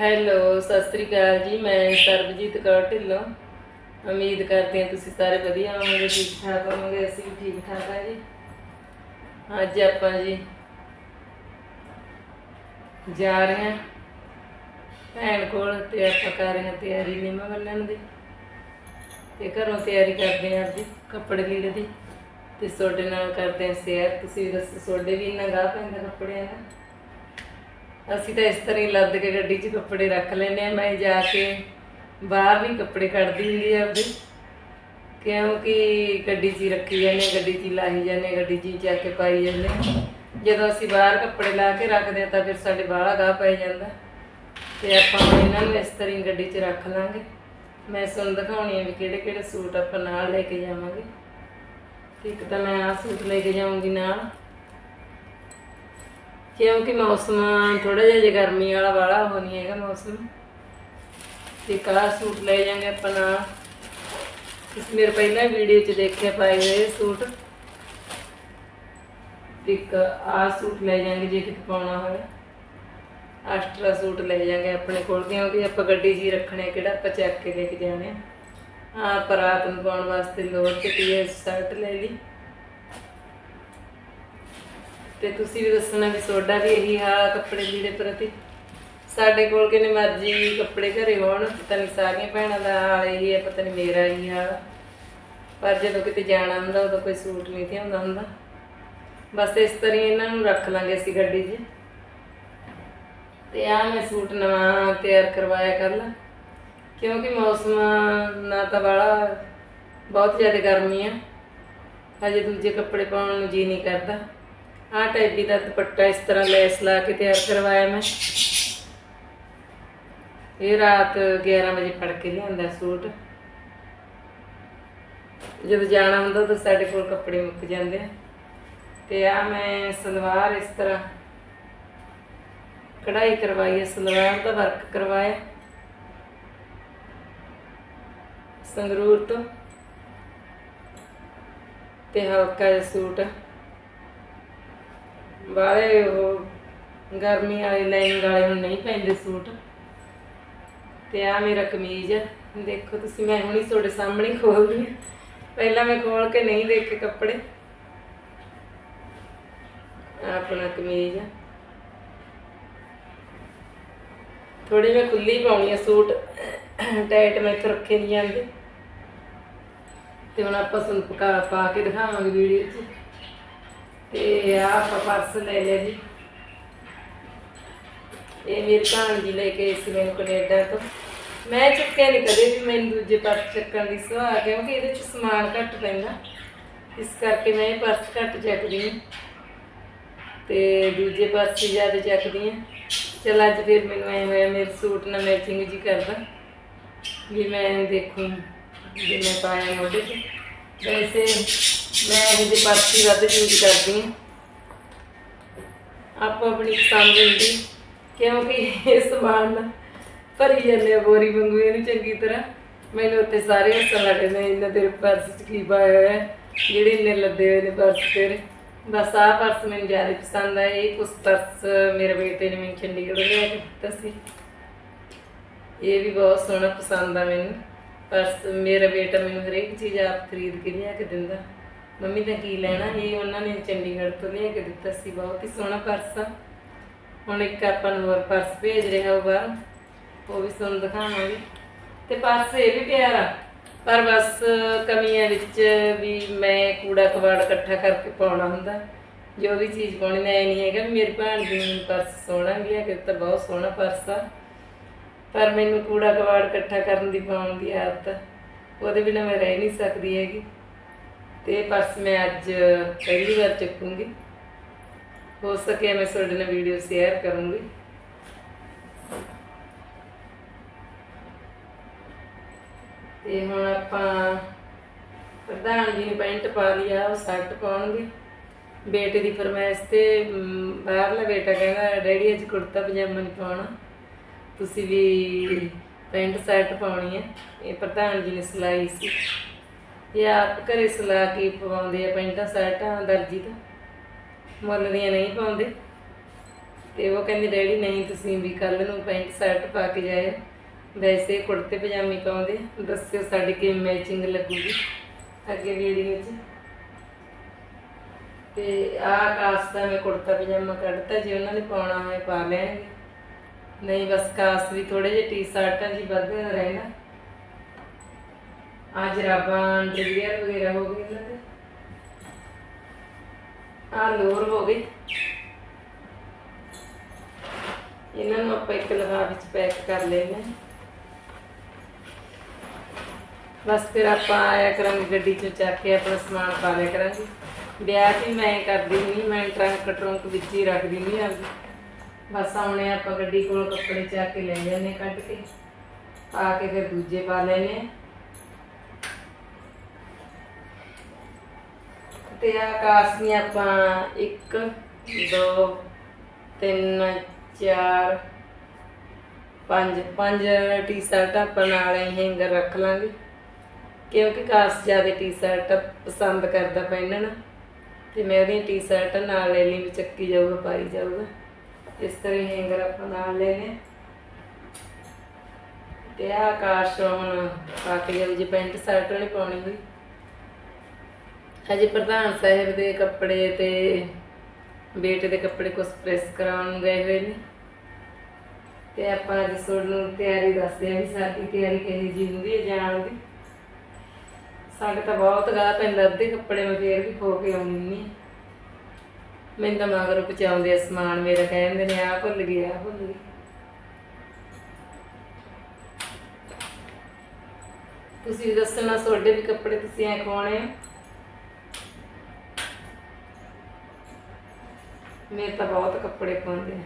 Hello, Sat Sri ਅਕਾਲ ਜੀ, ਮੈਂ ਸਰਬਜੀਤ ਕੌਰ ਢਿੱਲੋਂ। ਉਮੀਦ ਕਰਦੇ ਹਾਂ ਤੁਸੀਂ ਸਾਰੇ ਵਧੀਆ ਹੋਵੋਗੇ ਠੀਕ ਠਾਕ ਹੋਵੋਗੇ, ਅਸੀਂ ਵੀ ਠੀਕ ਠਾਕ ਹਾਂ ਜੀ। ਅੱਜ ਆਪਾਂ ਜੀ ਜਾ ਰਹੇ ਹਾਂ ਭੈਣ ਕੋਲ ਤੇ ਆਪਾਂ ਕਰ ਰਹੇ ਹਾਂ ਤਿਆਰੀ ਨਿੰਮ ਬੰਨਣ ਦੀ। ਤੇ ਘਰੋਂ ਤਿਆਰੀ ਕਰਦੇ ਹਾਂ ਜੀ ਕੱਪੜੇ ਲੀੜੇ ਦੀ। ਤੇ ਤੁਹਾਡੇ ਨਾਲ ਕਰਦੇ ਹਾਂ ਸ਼ੇਅਰ ਤੁਸੀਂ ਦੱਸੋ, ਤੁਹਾਡੇ ਵੀ ਇੰਨਾ ਗਾਹ ਪੈਂਦਾ ਕੱਪੜਿਆਂ ਦਾ? ਅਸੀਂ ਤਾਂ ਇਸ ਤਰ੍ਹਾਂ ਹੀ ਲੱਦ ਕੇ ਗੱਡੀ 'ਚ ਕੱਪੜੇ ਰੱਖ ਲੈਨੇ ਆ ਮੈਂ ਜਾ ਕੇ ਬਾਹਰ ਨਹੀਂ ਕੱਪੜੇ ਕੱਢਦੀ ਹੁੰਦੀ ਆ ਉਹਦੇ ਕਿਉਂਕਿ ਗੱਡੀ 'ਚ ਹੀ ਰੱਖੀ ਜਾਂਦੇ ਗੱਡੀ 'ਚ ਹੀ ਲਾਈ ਜਾਂਦੇ ਗੱਡੀ 'ਚ ਹੀ ਚੱਕ ਕੇ ਪਾਈ ਜਾਂਦੇ ਜਦੋਂ ਅਸੀਂ ਬਾਹਰ ਕੱਪੜੇ ਲਾ ਕੇ ਰੱਖਦੇ ਆ ਤਾਂ ਫਿਰ ਸਾਡੇ ਬਾਹਲਾ ਗਾਹ ਪੈ ਜਾਂਦਾ। ਤੇ ਆਪਾਂ ਇਹਨਾਂ ਨੂੰ ਇਸ ਤਰ੍ਹਾਂ ਹੀ ਗੱਡੀ 'ਚ ਰੱਖ ਲਾਂਗੇ। ਮੈਂ ਤੁਹਾਨੂੰ ਦਿਖਾਉਣੀ ਆ ਵੀ ਕਿਹੜੇ ਕਿਹੜੇ ਸੂਟ ਆਪਾਂ ਨਾਲ ਲੈ ਕੇ ਜਾਵਾਂਗੇ। ਇੱਕ ਤਾਂ ਮੈਂ ਆਹ ਸੂਟ ਲੈ ਕੇ ਜਾਊਂਗੀ ਨਾਲ। ਕਿਉਂਕਿ ਮੌਸਮ ਥੋੜਾ ਜਿਹਾ ਜੇ ਗਰਮੀ ਵਾਲਾ ਵਾਲਾ ਹੋ ਨਹੀਂ ਹੈਗਾ ਮੌਸਮ। ਤੇ ਕਲਾ ਸੂਟ ਲੈ ਜਾਂਗੇ ਆਪਾਂ ਨਾਲ ਇਸ ਮੇਰੇ ਪਹਿਲਾਂ ਵੀਡੀਓ 'ਚ ਦੇਖਿਆ ਪਾਏ ਹੋਏ ਸੂਟ। ਇੱਕ ਆਹ ਸੂਟ ਲੈ ਜਾਂਗੇ ਜੇ ਕਿਤੇ ਪਾਉਣਾ ਹੋਇਆ ਆਸਟਰਾ ਸੂਟ ਲੈ ਜਾਂਗੇ ਆਪਣੇ ਕੋਲ, ਕਿਉਂਕਿ ਆਪਾਂ ਗੱਡੀ 'ਚ ਹੀ ਰੱਖਣੇ ਕਿਹੜਾ ਆਪਾਂ ਚੱਕ ਕੇ ਲੈ ਕੇ ਜਾਣੇ ਆ। ਆਹ ਪਰ ਰਾਤ ਨੂੰ ਪਾਉਣ ਵਾਸਤੇ ਲੋਅਰ ਤੇ ਟੀ ਸ਼ਰਟ ਲੈ ਲਈ। ਤੇ ਤੁਸੀਂ ਵੀ ਦੱਸਣਾ ਵੀ ਤੁਹਾਡਾ ਵੀ ਇਹੀ ਹਾਲ ਆ ਕੱਪੜੇ ਲੀੜੇ ਪ੍ਰਤੀ। ਸਾਡੇ ਕੋਲ ਕਿੰਨੇ ਮਰਜ਼ੀ ਕੱਪੜੇ ਘਰੇ ਹੋਣ, ਪਤਾ ਨਹੀਂ ਸਾਰੀਆਂ ਭੈਣਾਂ ਦਾ ਹਾਲ ਇਹੀ ਹੈ ਪਤਾ ਨਹੀਂ ਮੇਰਾ ਹੀ ਹਾਲ ਪਰ ਜਦੋਂ ਕਿਤੇ ਜਾਣਾ ਹੁੰਦਾ, ਉਦੋਂ ਕੋਈ ਸੂਟ ਨਹੀਂ ਤੇ ਹੁੰਦਾ ਹੁੰਦਾ। ਬਸ ਇਸ ਤਰ੍ਹਾਂ ਹੀ ਇਹਨਾਂ ਨੂੰ ਰੱਖ ਲਾਂਗੇ ਅਸੀਂ ਗੱਡੀ 'ਚ। ਤੇ ਆ ਮੈਂ ਸੂਟ ਨਵਾਂ ਤਿਆਰ ਕਰਵਾਇਆ ਕੱਲ ਕਿਉਂਕਿ ਮੌਸਮ ਨਾ ਤਾਂ ਵਾਲਾ, ਬਹੁਤ ਜ਼ਿਆਦਾ ਗਰਮੀ ਆ। ਹਜੇ ਦੂਜੇ ਕੱਪੜੇ ਪਾਉਣ ਨੂੰ ਜੀ ਨਹੀਂ ਕਰਦਾ। ਆਹ ਟੈਡੀ ਦਾ ਦੁਪੱਟਾ ਇਸ ਤਰ੍ਹਾਂ ਲੈਸ ਲਾ ਕੇ ਤਿਆਰ ਕਰਵਾਇਆ ਮੈਂ। ਇਹ ਰਾਤ 11 ਵਜੇ ਫੜ ਕੇ ਲਿਆਂਦਾ ਸੂਟ। ਜਦੋਂ ਜਾਣਾ ਹੁੰਦਾ ਤਾਂ ਸਾਡੇ ਕੋਲ ਕੱਪੜੇ ਮੁੱਕ ਜਾਂਦੇ ਆ। ਤੇ ਆ ਮੈਂ ਸਲਵਾਰ ਇਸ ਤਰ੍ਹਾਂ ਕਢਾਈ ਕਰਵਾਈ ਹੈ ਸਲਵਾਰ ਦਾ ਵਰਕ ਕਰਵਾਇਆ। ਸੰਗਰੂਰ ਤੋਂ। ਤੇ ਹਲਕਾ ਜਿਹਾ ਸੂਟ। ਬਾਰੇ ਉਹ ਗਰਮੀ ਵਾਲੇ ਲਾਈਨਿੰਗ ਵਾਲੇ ਹੁਣ ਨਹੀਂ ਪੈਂਦੇ ਸੂਟ। ਤੇ ਆ ਮੇਰਾ ਕਮੀਜ਼ ਆ। ਦੇਖੋ ਤੁਸੀਂ, ਮੈਂ ਹੁਣੀ ਤੁਹਾਡੇ ਸਾਹਮਣੇ ਖੋਲਦੀ ਹਾਂ। ਪਹਿਲਾਂ ਮੈਂ ਖੋਲ ਕੇ ਨਹੀਂ ਦੇਖੇ ਕੱਪੜੇ। ਆਪਣਾ ਕਮੀਜ਼ ਆ। ਥੋੜੀ ਮੈਂ ਖੁੱਲੀ ਪਾਉਣੀ ਆ ਸੂਟ। ਟਾਈਟ ਮੈਂ ਇੱਥੇ ਰੱਖੇ ਨਹੀਂ ਜਾਂਦੇ। ਤੇ ਹੁਣ ਆਪਾਂ ਤੁਹਾਨੂੰ ਪਕਾ ਪਾ ਕੇ ਦਿਖਾਵਾਂਗੇ ਵੀਡੀਓ 'ਚ। ਤੇ ਆਹ ਆਪਾਂ ਪਰਸ ਲੈ ਲਿਆ ਜੀ। ਇਹ ਮੇਰੇ ਭਾਣ ਜੀ ਲੈ ਕੇ ਆਈ ਮੈਨੂੰ ਕੈਨੇਡਾ ਤੋਂ। ਮੈਂ ਚੁੱਕਿਆ ਨਹੀਂ ਕਦੇ ਵੀ ਮੈਨੂੰ ਦੂਜੇ ਪਰਸ ਚੱਕਣ ਦੀ ਸਵਾਹ ਕਿਉਂਕਿ ਇਹਦੇ 'ਚ ਸਮਾਨ ਘੱਟ ਪੈਂਦਾ। ਇਸ ਕਰਕੇ ਮੈਂ ਇਹ ਪਰਸ ਘੱਟ ਚੱਕਦੀ ਹਾਂ। ਤੇ ਦੂਜੇ ਪਾਸੇ ਜ਼ਿਆਦਾ ਚੱਕਦੀ ਹਾਂ। ਚਲ ਅੱਜ ਫਿਰ ਮੈਨੂੰ ਐ ਹੋਇਆ, ਮੇਰੇ ਸੂਟ ਨਾਲ ਮੈਚਿੰਗ ਜੀ ਕਰਦਾ। ਵੀ ਮੈਂ ਦੇਖੂੰ ਜੇ ਮੈਂ ਪਾਇਆ ਉਹਦੇ ਤੇ ਵੈਸੇ ਮੈਂ ਇਹ ਜਿਹੇ ਪਾਸੇ ਵੱਧ ਯੂਜ਼ ਕਰਦੀ ਹਾਂ। ਆਪੋ ਆਪਣੀ ਪਸੰਦ ਹੁੰਦੀ, ਕਿਉਂਕਿ ਇਹ ਸਮਾਨ ਭਰੀ ਜਾਂਦੇ ਬੋਰੀ ਵਾਂਗੂ, ਇਹਨੂੰ ਚੰਗੀ ਤਰ੍ਹਾਂ। ਮੈਨੂੰ ਉੱਤੇ ਸਾਰੇ ਹੱਸਣ ਲੱਗੇ ਨੇ ਇਹਨਾਂ ਤੇਰੇ ਪਰਸ 'ਚ ਕੀ ਪਾਇਆ ਹੋਇਆ ਜਿਹੜੇ ਇੰਨੇ ਲੱਦੇ ਹੋਏ ਨੇ ਪਰਸ ਤੇਰੇ। ਬਸ ਆਹ ਪਰਸ ਮੈਨੂੰ ਜ਼ਿਆਦਾ ਪਸੰਦ ਆਇਆ ਇਹ ਕੁਛ ਪਰਸ ਮੇਰੇ ਬੇਟੇ ਨੇ ਮੈਨੂੰ ਚੰਡੀਗੜ੍ਹ ਲਿਆ ਕੇ ਦਿੱਤਾ ਸੀ। ਇਹ ਵੀ ਬਹੁਤ ਸੋਹਣਾ ਪਸੰਦ ਆ ਮੈਨੂੰ। ਪਰਸ ਮੇਰਾ ਬੇਟਾ ਮੈਨੂੰ ਹਰੇਕ ਚੀਜ਼ ਆਪ ਖਰੀਦ ਕੇ ਲਿਆ ਕੇ ਦਿੰਦਾ। ਮੰਮੀ ਤਾਂ ਕੀ ਲੈਣਾ ਇਹ ਉਹਨਾਂ ਨੇ ਚੰਡੀਗੜ੍ਹ ਤੋਂ ਲਿਆ ਕੇ ਦਿੱਤਾ ਸੀ ਬਹੁਤ ਹੀ ਸੋਹਣਾ ਪਰਸ। ਆ ਹੁਣ ਇੱਕ ਆਪਾਂ ਨੂੰ ਹੋਰ ਪਰਸ ਭੇਜ ਰਿਹਾ ਉਹ ਬਾਹਰ। ਉਹ ਵੀ ਤੁਹਾਨੂੰ ਦਿਖਾਵਾਂਗੇ। ਤੇ ਪਰਸ ਇਹ ਵੀ ਪਿਆਰਾ, ਪਰ ਬਸ ਕਮੀਆਂ ਵਿੱਚ ਵੀ ਮੈਂ ਕੂੜਾ ਕਬਾੜ ਇਕੱਠਾ ਕਰਕੇ ਪਾਉਣਾ ਹੁੰਦਾ। ਜੋ ਵੀ ਚੀਜ਼ ਪਾਉਣੀ ਨਾ ਇਹ ਨਹੀਂ ਹੈਗਾ ਵੀ ਮੇਰੀ ਭੈਣ ਦੀ ਪਰਸ ਸੋਹਣਾ ਲਿਆ ਕੇ ਤਾਂ ਬਹੁਤ ਸੋਹਣਾ ਪਰਸ ਆ। ਪਰ ਮੈਨੂੰ ਕੂੜਾ ਕਬਾੜ ਇਕੱਠਾ ਕਰਨ ਦੀ ਪਾਉਣ ਦੀ ਆਦਤ ਉਹਦੇ ਬਿਨਾਂ ਮੈਂ ਰਹਿ ਨਹੀਂ ਸਕਦੀ ਹੈਗੀ। ਤੇ ਪਰਸ ਮੈਂ ਅੱਜ ਪਹਿਲੀ ਵਾਰ ਚੱਕੂੰਗੀ। ਹੋ ਸਕੇ ਮੈਂ ਤੁਹਾਡੇ ਨਾਲ ਵੀਡੀਓ ਸ਼ੇਅਰ ਕਰੂੰਗੀ। ਤੇ ਹੁਣ ਆਪਾਂ ਪ੍ਰਧਾਨ ਜੀ ਨੇ ਪੈਂਟ ਪਾ ਲਿਆ ਉਹ ਸ਼ਰਟ ਪਾਉਣਗੇ। ਬੇਟੇ ਦੀ ਫਰਮਾਇਸ਼ ਤੇ ਬਾਹਰਲਾ ਬੇਟਾ ਕਹਿੰਦਾ, ਡੈਡੀ, ਅੱਜ ਕੁੜਤਾ ਪਜਾਮਾ ਨਹੀਂ ਪਾਉਣਾ। ਤੁਸੀਂ ਵੀ ਪੈਂਟ ਸ਼ਰਟ ਪਾਉਣੀ ਹੈ। ਇਹ ਪ੍ਰਧਾਨ ਜੀ ਨੇ ਸਿਲਾਈ ਸੀ। ਇਹ ਆਪ ਘਰੇ ਸਿਲਾ ਕੇ ਪਵਾਉਂਦੇ ਆ, ਪੈਂਟਾਂ, ਸ਼ਰਟਾਂ ਦਰਜੀ ਤੋਂ ਮੁੱਲ ਦੀਆਂ ਨਹੀਂ ਪਾਉਂਦੇ। ਤੇ ਉਹ ਕਹਿੰਦੀ, ਡੈਡੀ, ਨਹੀਂ, ਤੁਸੀਂ ਵੀ ਕੱਲ ਨੂੰ ਪੈਂਟ, ਸ਼ਰਟ ਪਾ ਕੇ ਜਾਇਓ। ਵੈਸੇ ਕੁੜਤੇ, ਪਜਾਮੇ ਪਾਉਂਦੇ ਦੱਸਿਓ ਸਾਡੀ ਕਿਵੇਂ ਮੈਚਿੰਗ ਲੱਗੂਗੀ ਅੱਗੇ ਵੀਡੀਓ 'ਚ। ਤੇ ਆਹ ਕਾਸ ਦਾ ਮੈਂ ਕੁੜਤਾ, ਪਜਾਮਾ ਕੱਢਤਾ ਜੇ, ਉਹਨਾਂ ਨੇ ਪਾਉਣਾ ਹੋਵੇ ਪਾ ਲੈਣਗੇ। ਨਹੀਂ, ਬਸ ਕਾਸ ਵੀ ਥੋੜੇ ਜਿਹੇ ਟੀ-ਸ਼ਰਟਾਂ ਜੀ ਵੱਧ ਰਹਿਣਾ। ਆ ਜਰਾਬਾਂ ਅੰਡਰਵੀਅਰ ਵਗੈਰਾ ਹੋ ਗਏ ਇਹਨਾਂ ਦੇ। ਆ ਲੋਰ ਹੋ ਗਈ ਇਹਨਾਂ ਨੂੰ ਆਪਾਂ ਇੱਕ ਲਿਫਾਫੇ ਵਿੱਚ ਪੈਕ ਕਰ ਲੈਣਾ ਬਸ ਫਿਰ ਆਪਾਂ ਆਇਆ ਕਰਾਂਗੇ ਗੱਡੀ ਚੋਂ ਚੱਕ ਕੇ ਆਪਣਾ ਸਮਾਨ ਪਾ ਲਿਆ ਕਰਾਂਗੇ। ਵਿਆਹ 'ਚ ਮੈਂ ਕਰਦੀ ਨਹੀਂ, ਮੈਂ ਟਰੰਕ ਟਰੰਕ ਵਿੱਚ ਹੀ ਰੱਖਦੀ ਦਿੰਦੀ ਆ ਬਸ ਆਉਣੇ ਆਪਾਂ ਗੱਡੀ ਕੋਲ ਕੱਪੜੇ ਚੱਕ ਕੇ ਲੈ ਜਾਂਦੇ ਹਾਂ ਕੱਢ ਕੇ। ਪਾ ਕੇ ਫਿਰ ਦੂਜੇ ਪਾ ਲੈਣੇ ਤੇ ਆਕਾਸ਼ ਦੀਆਂ ਆਪਾਂ 1 2 3 4 ਪੰਜ। ਪੰਜ ਟੀ-ਸ਼ਰਟ ਆਪਾਂ ਨਾਲ ਹੀ ਹੈਂਗਰ ਰੱਖ ਲਾਂਗੇ। ਕਿਉਂਕਿ ਕਾਸ ਜ਼ਿਆਦਾ ਟੀ-ਸ਼ਰਟ ਪਸੰਦ ਕਰਦਾ ਪਹਿਨਣਾ ਤੇ ਮੈਂ ਉਹਦੀਆਂ ਟੀ-ਸ਼ਰਟ ਨਾਲ ਲੈ ਲਈ, ਵੀ ਚੱਕੀ ਜਾਊਗਾ, ਪਾਈ ਜਾਊਗਾ। ਇਸ ਤਰ੍ਹਾਂ ਹੈਂਗਰ ਆਪਾਂ ਨਾਲ ਲੈ ਤੇ ਆਕਾਸ਼ ਹੁਣ ਪਾ ਕੇ ਜਾਊ, ਜੇ ਪੈਂਟ ਸ਼ਰਟ ਨਹੀਂ ਪਾਉਣੀ ਹੋਈ। ਹਜੇ ਪ੍ਰਧਾਨ ਸਾਹਿਬ ਦੇ ਕੱਪੜੇ ਤੇ ਬੇਟੇ ਦੇ ਕੱਪੜੇ ਕੁਛ ਪ੍ਰੈਸ ਕਰਾਉਣ ਗਏ ਹੋਏ ਨੇ। ਤੇ ਆਪਾਂ ਅੱਜ ਤੁਹਾਨੂੰ ਤਿਆਰੀ ਦੱਸਦੇ ਆ ਵੀ ਸਾਡੀ ਤਿਆਰੀ ਕਿਹੋ ਜਿਹੀ ਹੁੰਦੀ ਹੈ ਜਾਣ ਦੀ। ਸਾਡੇ ਤਾਂ ਬਹੁਤ ਗਾਹ ਪੈਂਦਾ ਅੱਧੇ ਕੱਪੜੇ ਮੈਂ ਫੇਰ ਵੀ ਖੋ ਕੇ ਆਉਂਦੀ ਨਹੀਂ ਮੈਨੂੰ ਤਾਂ ਮਗਰ ਪਹੁੰਚਾਉਂਦੇ ਆ ਸਮਾਨ, ਮੇਰਾ ਕਹਿੰਦੇ ਨੇ, ਆਹ ਭੁੱਲ ਗਈ, ਆਹ ਭੁੱਲ ਗਈ। ਤੁਸੀਂ ਦੱਸਣਾ, ਤੁਹਾਡੇ ਵੀ ਕੱਪੜੇ ਤੁਸੀਂ ਐ ਖਵਾਉਣੇ ਆ? ਮੇਰੇ ਤਾਂ ਬਹੁਤ ਕੱਪੜੇ ਪਾਉਂਦੇ ਆ।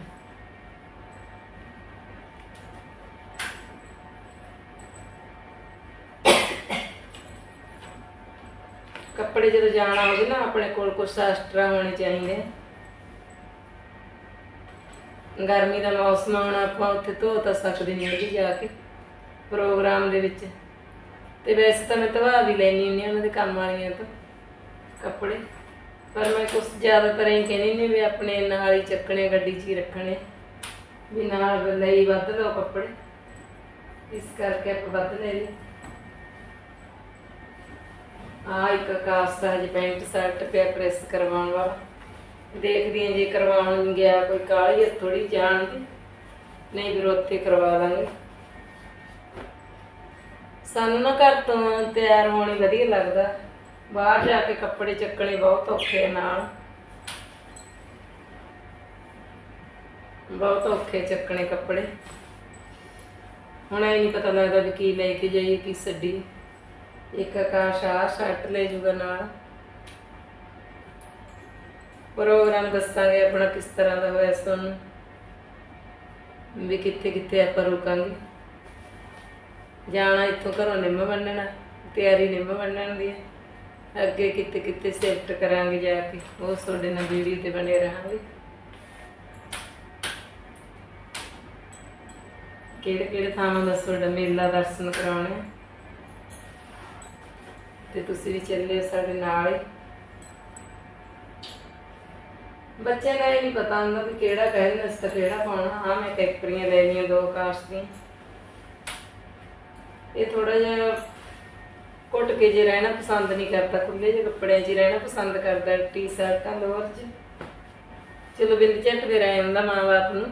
ਕੱਪੜੇ ਜਦੋਂ ਜਾਣਾ ਹੋਵੇ ਨਾ, ਆਪਣੇ ਕੋਲ ਕੁਛ ਐਕਸਟਰਾ ਹੋਣੇ ਚਾਹੀਦੇ। ਗਰਮੀ ਦਾ ਮੌਸਮ ਆਉਣਾ, ਆਪਾਂ ਉੱਥੇ ਧੋ ਤਾਂ ਸਕਦੇ ਨਹੀਂ ਉਹਦੀ ਜਾ ਕੇ, ਪ੍ਰੋਗਰਾਮ ਦੇ ਵਿੱਚ। ਤੇ ਵੈਸੇ ਤਾਂ ਮੈਂ ਧਵਾ ਵੀ ਲੈਣੀ ਹੁੰਦੀ ਉਹਨਾਂ ਦੇ ਕੰਮ ਵਾਲੀਆਂ ਤੋਂ, ਕੱਪੜੇ। ਪਰ ਮੈਂ ਕੁਛ ਜ਼ਿਆਦਾਤਰ ਇਹ ਕਹਿੰਦੀ ਨਹੀਂ ਵੀ ਆਪਣੇ ਨਾਲ ਹੀ ਚੱਕਣੇ, ਗੱਡੀ 'ਚ ਹੀ ਰੱਖਣੇ। ਵੀ ਨਾਲ ਲਈ ਵੱਧ ਲਓ ਕੱਪੜੇ। ਇਸ ਕਰਕੇ ਆਪਾਂ ਵੱਧ ਲੈ ਲਈ ਆ ਇੱਕ ਕਾਸ ਦਾ ਹਜੇ ਪੈਂਟ, ਸ਼ਰਟ ਪਿਆ ਪ੍ਰੈਸ ਕਰਵਾਉਣ ਵਾਲਾ। ਦੇਖਦੀ ਹਾਂ ਜੇ ਕਰਵਾਉਣ ਗਿਆ ਕੋਈ ਕਾਹਲੀ ਥੋੜੀ ਜਾਣ ਦੀ। ਨਹੀਂ ਫਿਰ ਉੱਥੇ ਕਰਵਾ ਲਾਂਗੇ ਸਾਨੂੰ ਨਾ ਘਰ ਤੋਂ ਤਿਆਰ ਹੋਣੀ ਵਧੀਆ ਲੱਗਦਾ। ਬਾਹਰ ਜਾ ਕੇ ਕੱਪੜੇ ਚੱਕਣੇ ਬਹੁਤ ਔਖੇ ਆ ਨਾਲ। ਬਹੁਤ ਔਖੇ ਚੱਕਣੇ ਕੱਪੜੇ। ਹੁਣ ਇਹ ਨਹੀਂ ਪਤਾ ਲੱਗਦਾ ਵੀ ਕੀ ਲੈ ਕੇ ਜਾਈਏ, ਕੀ ਛੱਡੀ ਇੱਕ ਆਕਾਸ਼ ਆ ਸ਼ਰਟ ਲੈ ਜੂਗਾ ਨਾਲ। ਪ੍ਰੋਗਰਾਮ ਦੱਸਾਂਗੇ ਆਪਣਾ ਕਿਸ ਤਰ੍ਹਾਂ ਦਾ ਹੋਇਆ ਤੁਹਾਨੂੰ ਵੀ ਕਿੱਥੇ ਕਿੱਥੇ ਆਪਾਂ ਰੁਕਾਂਗੇ। ਜਾਣਾ ਇੱਥੋਂ ਘਰੋਂ ਨਿੰਮ ਬੰਨਣਾ ਤਿਆਰੀ ਨਿੰਮ ਬੰਨਣ ਦੀ ਹੈ ਅੱਗੇ ਕਿੱਥੇ ਕਿੱਥੇ ਸ਼ਿਫਟ ਕਰਾਂਗੇ ਜਾ ਕੇ, ਉਹ ਤੁਹਾਡੇ ਨਾਲ ਵੀਡੀਓ ਤੇ ਬਣੇ ਰਹਾਂਗੇ। ਕਿਹੜੇ ਕਿਹੜੇ ਥਾਵਾਂ ਦਾ ਤੁਹਾਡਾ ਮੇਲਾ ਦਰਸ਼ਨ ਕਰਾਉਣੇ ਤੇ ਤੁਸੀਂ ਵੀ ਚੱਲੇ ਸਾਡੇ ਨਾਲ ਬੱਚਿਆਂ ਦਾ ਇਹ ਨਹੀਂ ਪਤਾ ਹੁੰਦਾ ਵੀ ਕਿਹੜਾ ਕਹਿੰਦੇ ਇਸ ਤਾਂ ਕਿਹੜਾ ਪਾਉਣਾ। ਹਾਂ, ਮੈਂ ਕੈਪਰੀਆਂ ਲੈ ਲਈਆਂ, ਦੋ ਕਾਸ਼ ਦੀਆਂ। ਇਹ ਥੋੜਾ ਜਿਹਾ ਕੁੱਟ ਕੇ ਜੇ ਰਹਿਣਾ ਪਸੰਦ ਨਹੀਂ ਕਰਦਾ ਖੁੱਲੇ ਜਿਹੇ ਕੱਪੜਿਆਂ 'ਚ ਹੀ ਰਹਿਣਾ ਪਸੰਦ ਕਰਦਾ, ਟੀ-ਸ਼ਰਟਾਂ ਲੋਅਰ 'ਚ ਚਲੋ ਬਿੰਦ ਝੱਟਦੇ ਰਹਿ ਜਾਂਦਾ ਮਾਂ-ਬਾਪ ਨੂੰ।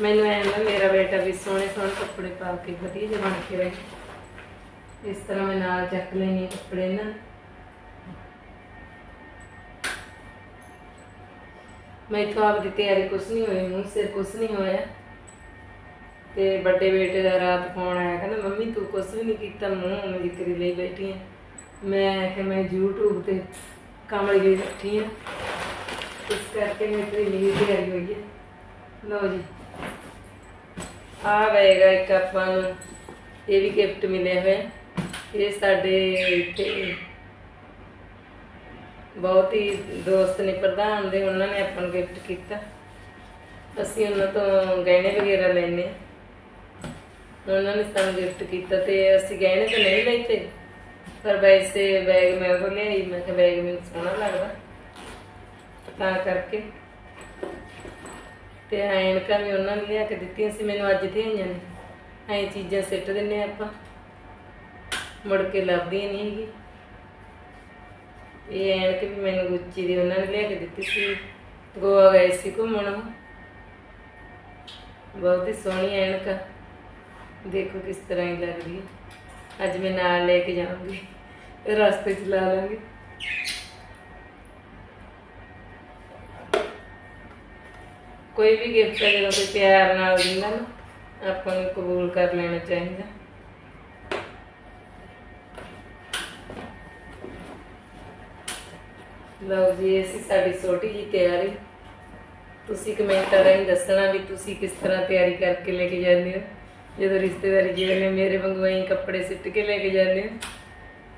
ਮੈਨੂੰ ਐਂ ਹੁੰਦਾ ਮੇਰਾ ਬੇਟਾ ਵੀ ਸੋਹਣੇ ਸੋਹਣੇ ਕੱਪੜੇ ਪਾ ਕੇ ਵਧੀਆ ਜਿਹੇ ਬਣ ਕੇ ਰਹੇ ਇਸ ਤਰ੍ਹਾਂ ਮੈਂ ਨਾਲ ਚੱਕ ਲੈਣੀ ਕੱਪੜੇ ਨਾ। ਮੈਂ ਤਾਂ ਆਪਦੀ ਤਿਆਰੀ ਕੁਛ ਨਹੀਂ ਹੋਈ, ਮੂੰਹ ਸਿਰ ਕੁਛ ਨਹੀਂ ਹੋਇਆ। ਤੇ ਵੱਡੇ ਬੇਟੇ ਦਾ ਰਾਤ ਫੋਨ ਆਇਆ, ਕਹਿੰਦਾ, ਮੰਮੀ, ਤੂੰ ਕੁਛ ਵੀ ਨਹੀਂ ਕੀਤਾ, ਮੂੰਹ ਮੇਰੀ ਕਰੀ ਲਈ ਬੈਠੀ ਆ। ਮੈਂ ਕਿ ਮੈਂ YouTube ਤੇ ਕਮਲ ਗਈ ਬੈਠੀ ਆ। ਇਸ ਕਰਕੇ ਮੈਂ ਤੇ ਨਹੀਂ ਹੋਈ ਹੈ ਲਓ ਜੀ। ਆ ਗਏਗਾ ਇੱਕ ਆਪਾਂ ਨੂੰ, ਇਹ ਵੀ ਗਿਫਟ ਮਿਲਿਆ ਹੋਇਆ। ਇਹ ਸਾਡੇ ਇੱਥੇ ਬਹੁਤ ਹੀ ਦੋਸਤ ਨੇ, ਪ੍ਰਧਾਨ ਦੇ, ਉਹਨਾਂ ਨੇ ਆਪਾਂ ਨੂੰ ਗਿਫਟ ਕੀਤਾ। ਅਸੀਂ ਉਹਨਾਂ ਤੋਂ ਗਹਿਣੇ ਵਗੈਰਾ ਲੈਨੇ ਉਹਨਾਂ ਨੇ ਸਾਨੂੰ ਗਿਫਟ ਕੀਤਾ ਤੇ ਅਸੀਂ ਗਹਿਣੇ ਤਾਂ ਨਹੀਂ ਲੈਤੇ ਪਰ ਵੈਸੇ ਬੈਗ ਮੈਂ ਉਹ ਲਿਆਈ, ਮੈਂ ਕਿਹਾ ਬੈਗ ਮੈਨੂੰ ਸੋਹਣਾ ਲੱਗਦਾ। ਤਾਂ ਕਰਕੇ। ਤੇ ਐਨਕਾਂ ਵੀ ਉਹਨਾਂ ਨੇ ਲਿਆ ਕੇ ਦਿੱਤੀਆਂ ਸੀ, ਮੈਨੂੰ ਅੱਜ ਤੇ ਆਈਆਂ ਨੇ। ਐਂ ਚੀਜ਼ਾਂ ਸਿੱਟ ਦਿੰਨੇ ਆਪਾਂ। ਮੁੜ ਕੇ ਲੱਭਦੀਆਂ ਨਹੀਂ ਹੈਗੀ ਇਹ ਐਨਕ ਵੀ ਮੈਨੂੰ ਗੁੱਚੀ ਦੀ ਉਹਨਾਂ ਨੇ ਲਿਆ ਕੇ ਦਿੱਤੀ ਸੀ। ਗੋਆ ਗਏ ਸੀ ਘੁੰਮਣ ਬਹੁਤ ਹੀ ਸੋਹਣੀ ਐਨਕ ਆ। ਦੇਖੋ ਕਿਸ ਤਰ੍ਹਾਂ ਹੀ ਲੱਗਦੀ ਹੈ ਅੱਜ ਮੈਂ ਨਾਲ ਲੈ ਕੇ ਜਾਵਾਂਗੀ ਰਸਤੇ 'ਚ ਲਾ ਲਾਂਗੇ ਕੋਈ ਵੀ ਗਿਫਟ ਹੈ ਜਦੋਂ ਕੋਈ ਪਿਆਰ ਨਾਲ ਦਿੰਦਾ ਨਾ ਆਪਾਂ ਨੂੰ ਕਬੂਲ ਕਰ ਲੈਣਾ ਚਾਹੀਦਾ ਲਓ ਜੀ ਇਹ ਸੀ ਸਾਡੀ ਛੋਟੀ ਜੀ ਤਿਆਰੀ ਤੁਸੀਂ ਕਮੈਂਟਾਂ ਰਾਹੀਂ ਦੱਸਣਾ ਵੀ ਤੁਸੀਂ ਕਿਸ ਤਰ੍ਹਾਂ ਤਿਆਰੀ ਕਰਕੇ ਲੈ ਕੇ ਜਾਂਦੇ ਹੋ ਜਦੋਂ ਰਿਸ਼ਤੇਦਾਰੀ ਜਿਵੇਂ ਮੇਰੇ ਵਾਂਗੂ ਐਂ ਕੱਪੜੇ ਸਿੱਟ ਕੇ ਲੈ ਕੇ ਜਾਂਦੇ ਹੋ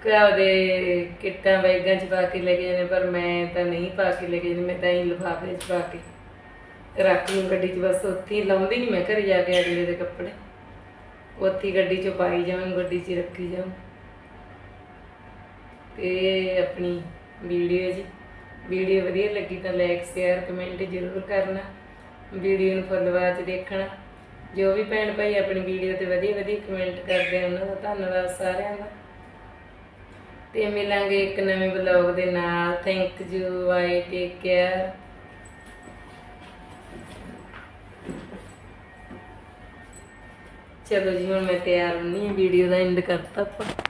ਘਰ ਦੇ ਕਿੱਟਾਂ ਬੈਗਾਂ 'ਚ ਪਾ ਕੇ ਲੈ ਕੇ ਜਾਂਦੇ ਪਰ ਮੈਂ ਤਾਂ ਨਹੀਂ ਪਾ ਕੇ ਲੈ ਕੇ ਜਾਂਦੀ, ਮੈਂ ਤਾਂ ਹੀ ਲਿਫਾਫੇ 'ਚ ਪਾ ਕੇ। ਰੱਖ ਲੂੰ ਗੱਡੀ 'ਚ ਬਸ ਉੱਥੇ ਹੀ ਲਾਉਂਦੀ ਨਹੀਂ ਮੈਂ ਘਰ ਜਾ ਕੇ ਅਗਲੇ ਦੇ ਕੱਪੜੇ। ਉੱਥੇ ਗੱਡੀ 'ਚ ਪਾਈ ਜਾਵਾਂ, ਗੱਡੀ 'ਚ ਰੱਖੀ ਜਾਵਾਂ। ਤੇ ਆਪਣੀ ਵੀਡੀਓ ਜੀ। ਵੀਡੀਓ ਵਧੀਆ ਲੱਗੀ ਤਾਂ ਲਾਈਕ ਸ਼ੇਅਰ ਕਮੈਂਟ ਜ਼ਰੂਰ ਕਰਨਾ। ਵੀਡੀਓ ਨੂੰ ਫੁੱਲ ਵਾਚ ਦੇਖਣਾ। ਜੋ ਵੀ ਭੈਣ ਭਾਈ ਆਪਣੀ ਵੀਡੀਓ ਤੇ ਵਧੀਆ ਵਧੀਆ ਕਮੈਂਟ ਕਰਦੇ ਆ, ਉਹਨਾਂ ਦਾ ਧੰਨਵਾਦ ਸਾਰਿਆਂ ਦਾ। ਤੇ ਮਿਲਾਂਗੇ ਇੱਕ ਨਵੇਂ ਬਲੌਗ ਦੇ ਨਾਲ। Thank you bye take care ਚਲੋ ਜੀ, ਹੁਣ ਮੈਂ ਤਿਆਰ ਹੁੰਨੀ ਹਾਂ ਵੀਡੀਓ ਦਾ ਐਂਡ ਕਰਤਾ ਆਪਾਂ।